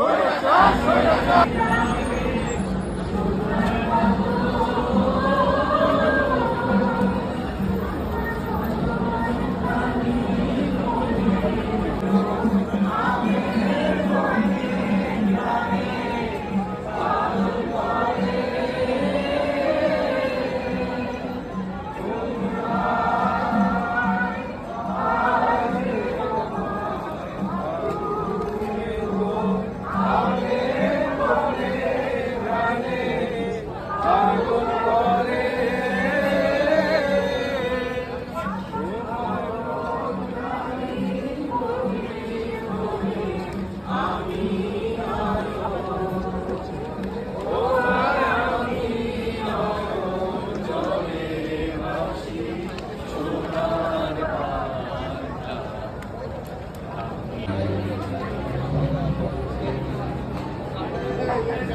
Soyacá, Soyacá!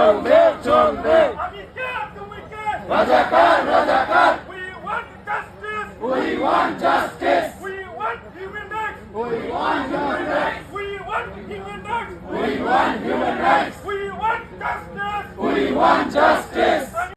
চলবে চলবে রাজাকার রাজাকার We want justice. We want justice. We want human rights. We want human rights. We want human rights. We want justice. We want justice.